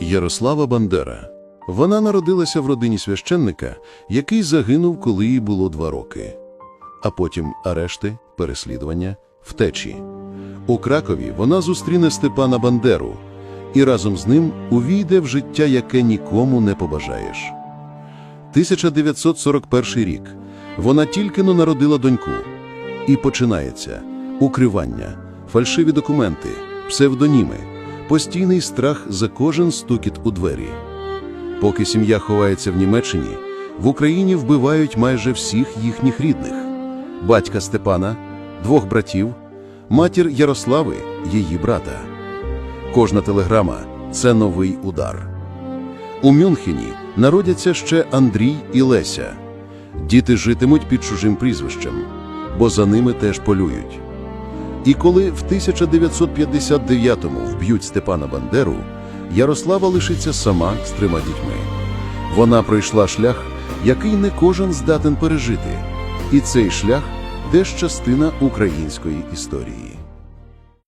Ярослава Бандера. Вона народилася в родині священника, який загинув, коли їй було два роки. А потім арешти, переслідування, втечі. У Кракові вона зустріне Степана Бандеру і разом з ним увійде в життя, яке нікому не побажаєш. 1941 рік. Вона тільки но народила доньку. І починається укривання, фальшиві документи, псевдоніми, постійний страх за кожен стукіт у двері. Поки сім'я ховається в Німеччині, в Україні вбивають майже всіх їхніх рідних: батька Степана, двох братів, матір Ярослави, її брата. Кожна телеграма це новий удар. У Мюнхені народяться ще Андрій і Леся. Діти житимуть під чужим прізвищем, бо за ними теж полюють. І коли в 1959-му вб'ють Степана Бандеру, Ярослава лишиться сама з трьома дітьми. Вона пройшла шлях, який не кожен здатен пережити. І цей шлях теж частина української історії.